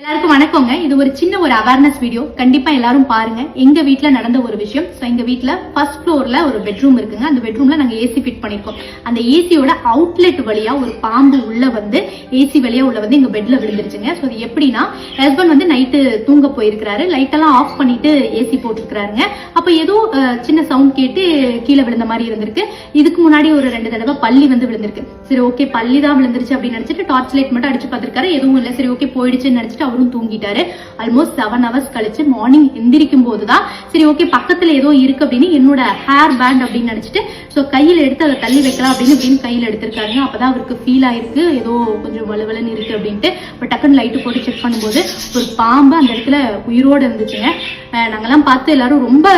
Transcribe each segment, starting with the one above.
எல்லாருக்கும் வணக்கங்க. இது ஒரு சின்ன ஒரு அவேர்னஸ் வீடியோ கண்டிப்பா எல்லாரும் பாருங்க. எங்க வீட்டுல நடந்த ஒரு விஷயம். ஸோ எங்க வீட்டுல ஃபர்ஸ்ட் ஃப்ளோர்ல ஒரு பெட்ரூம் இருக்குங்க. அந்த பெட்ரூம்ல நாங்க ஏசி ஃபிட் பண்ணிருக்கோம். அந்த ஏசியோட அவுட்லெட் வழியா ஒரு பாம்பு உள்ள வந்து ஏசி வழியா உள்ள வந்து எங்க பெட்ல விழுந்துருச்சுங்க. ஸோ அது எப்படின்னா ஹஸ்பண்ட் வந்து நைட்டு தூங்க போயிருக்கிறாரு. லைட்டெல்லாம் ஆஃப் பண்ணிட்டு ஏசி போட்டிருக்கிறாருங்க. அப்ப ஏதோ சின்ன சவுண்ட் கேட்டு கீழே விழுந்த மாதிரி இருந்திருக்கு. இதுக்கு முன்னாடி ஒரு ரெண்டு தடவை பள்ளி வந்து விழுந்திருக்கு. சரி ஓகே பள்ளி தான் விழுந்துருச்சு அப்படின்னு நினைச்சிட்டு டார்ச் லைட் மட்டும் அடிச்சு பார்த்திருக்காரு. எதுவும் இல்லை. சரி ஓகே போயிடுச்சுன்னு நினைச்சிட்டு அவரும் தூங்கிட்டாரு. ஆல்மோஸ்ட் செவன் ஹவர்ஸ் கழிச்சு மார்னிங் எந்திரிக்கும் போதுதான் சரி ஓகே பக்கத்துல ஏதோ இருக்கு அப்படின்னு என்னோட ஹேர் பேண்ட் அப்படின்னு நினைச்சிட்டு ஸோ கையில் எடுத்து அதை தள்ளி வைக்கலாம் அப்படின்னு அப்படின்னு கையில் எடுத்திருக்காருங்க அப்பதான் அவருக்கு ஃபீல் ஆயிருக்கு. ஏதோ கொஞ்சம் வலுவலன்னு இருக்கு அப்படின்ட்டு. பட் டக்குன்னு லைட்டு போட்டு செக் பண்ணும்போது ஒரு பாம்பு அந்த இடத்துல உயிரோட இருந்துச்சுங்க. நாங்கெல்லாம் பார்த்து எல்லாரும் ரொம்ப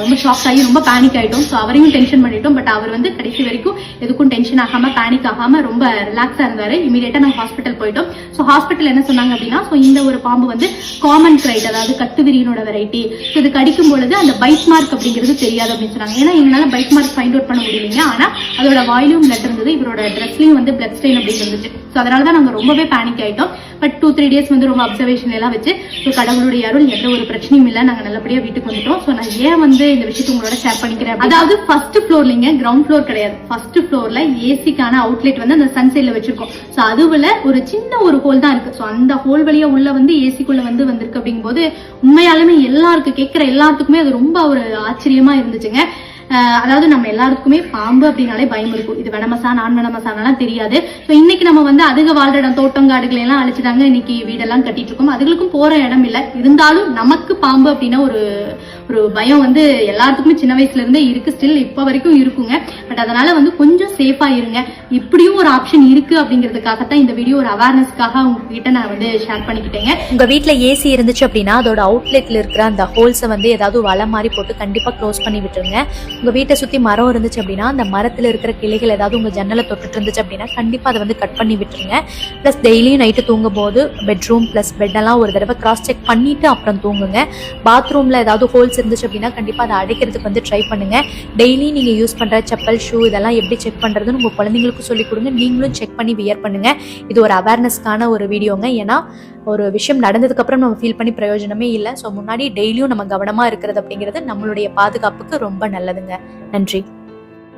ரொம்ப ஷாக் ஆகி ரொம்ப பேனிக் ஆயிட்டோம். ஸோ அவரையும் டென்ஷன் பண்ணிட்டோம். பட் அவர் வந்து கடைசி வரைக்கும் எதுக்கும் டென்ஷன் ஆகாம பேனிக் ஆகாம ரொம்ப ரிலாக்ஸாக இருந்தார். இமீடியட்டாக நாங்கள் ஹாஸ்பிட்டல் போயிட்டோம். ஸோ ஹாஸ்பிட்டல் என்ன சொன்னாங்க அப்படின்னா ஸோ இந்த ஒரு பாம்பு வந்து காமன் கிரைட் அதாவது கட்டுவிரியனோட வெரைட்டி ஸோ இது கடிக்கும் பொழுது அந்த பைட் மார்க் அப்படிங்கிறது தெரியாது அப்படின்னு சொன்னாங்க. ஏன்னா எங்களால பைட் மார்க் ஃபைண்ட் அவுட் பண்ண முடியலைங்க. ஆனா அதோட வாயிலும் பிளட் இருந்தது இவரோட ட்ரெஸ்லயும் வந்து பிளட் ஸ்டெயின் அப்படின்னு இருந்துச்சு. ஸோ அதனால தான் நாங்க ரொம்பவே பேனிக் ஆயிட்டோம். பட் டூ த்ரீ டேஸ் வந்து ரொம்ப அப்சர்வேஷன் எல்லாம் வச்சு ஸோ கடவுளுடைய அருள் எந்த ஒரு பிரச்சனையும் இல்லை. நாங்க நல்லபடியாக வீட்டுக்கு வந்துட்டோம். ஸோ நான் ஏன் வந்து இந்த விஷயத்தை உங்களோட ஷேர் பண்ணிக்கிறேன் அதாவது ஃபர்ஸ்ட் ஃப்ளோர்லிங்க கிரவுண்ட் ஃப்ளோர் கிடையாது. ஃபர்ஸ்ட் ஃப்ளோர்ல ஏசிக்கான அவுட்லெட் வந்து அந்த சன் சைட்ல வச்சிருக்கோம். ஸோ அதுவில் ஒரு சின்ன ஒரு ஹோல் தான் இருக்கு. ஸோ அந்த ஹோல் வழியா உள்ள வந்து ஏசிக்குள்ள வந்து வந்திருக்கு அப்படிங்கும்போது உண்மையாலுமே எல்லாருக்கும் கேட்குற எல்லாத்துக்குமே அது ரொம்ப ஒரு ஆச்சரியமா இருந்துச்சுங்க. அதாவது நம்ம எல்லாருக்குமே பாம்பு அப்படின்னாலே பயம் இருக்கும். இது வெனமசா நான் வெனமசானலாம் தெரியாது. ஸோ இன்னைக்கு நம்ம வந்து அதுக வாழ்ற இடம் தோட்டம் காடுகளை எல்லாம் அழிச்சுட்டாங்க. இன்னைக்கு வீடெல்லாம் கட்டிட்டு இருக்கோம். அதுகளுக்கும் போற இடம் இல்லை. இருந்தாலும் நமக்கு பாம்பு அப்படின்னா ஒரு ஒரு பயம் வந்து எல்லாத்துக்குமே சின்ன வயசுல இருந்தே இருக்கு. ஸ்டில் இப்போ வரைக்கும் இருக்குங்க. பட் அதனால வந்து கொஞ்சம் சேஃபா இருங்க. இப்படியும் ஒரு ஆப்ஷன் இருக்கு அப்படிங்கிறதுக்காகத்தான் இந்த வீடியோ ஒரு அவேர்னஸ்க்காக உங்ககிட்ட நான் வந்து ஷேர் பண்ணிக்கிட்டேங்க. உங்க வீட்டுல ஏசி இருந்துச்சு அப்படின்னா அதோட அவுட்லெட்ல இருக்கிற அந்த ஹோல்ஸை வந்து ஏதாவது வலை மாதிரி போட்டு கண்டிப்பா க்ளோஸ் பண்ணி விட்டுருங்க. உங்கள் வீட்டை சுற்றி மரம் இருந்துச்சு அப்படின்னா அந்த மரத்தில் இருக்கிற கிளைகள் ஏதாவது உங்கள் ஜன்னலை தொட்டுட்டு இருந்துச்சு அப்படின்னா கண்டிப்பாக அதை வந்து கட் பண்ணி விட்டுருங்க. ப்ளஸ் டெய்லியும் நைட்டு தூங்கும் போது பெட்ரூம் ப்ளஸ் பெட்டெல்லாம் ஒரு தடவை கிராஸ் செக் பண்ணிவிட்டு அப்புறம் தூங்குங்க. பாத்ரூமில் ஏதாவது ஹோல்ஸ் இருந்துச்சு அப்படின்னா கண்டிப்பாக அதை அடைக்கிறதுக்கு வந்து ட்ரை பண்ணுங்க. டெய்லி நீங்கள் யூஸ் பண்ணுற செப்பல் ஷூ இதெல்லாம் எப்படி செக் பண்ணுறதுன்னு உங்கள் குழந்தைங்களுக்கும் சொல்லிக் கொடுங்க. நீங்களும் செக் பண்ணி வியர் பண்ணுங்க. இது ஒரு அவேர்னஸ்க்கான ஒரு வீடியோங்க ஏன்னா ஒரு விஷயம் நடந்ததுக்கப்புறம் நம்ம ஃபீல் பண்ணி பிரயோஜனமே இல்லை. ஸோ முன்னாடி டெய்லியும் நம்ம கவனமாக இருக்கிறது அப்படிங்கிறது நம்மளுடைய பாதுகாப்புக்கு ரொம்ப நல்லதுங்க. நன்றி.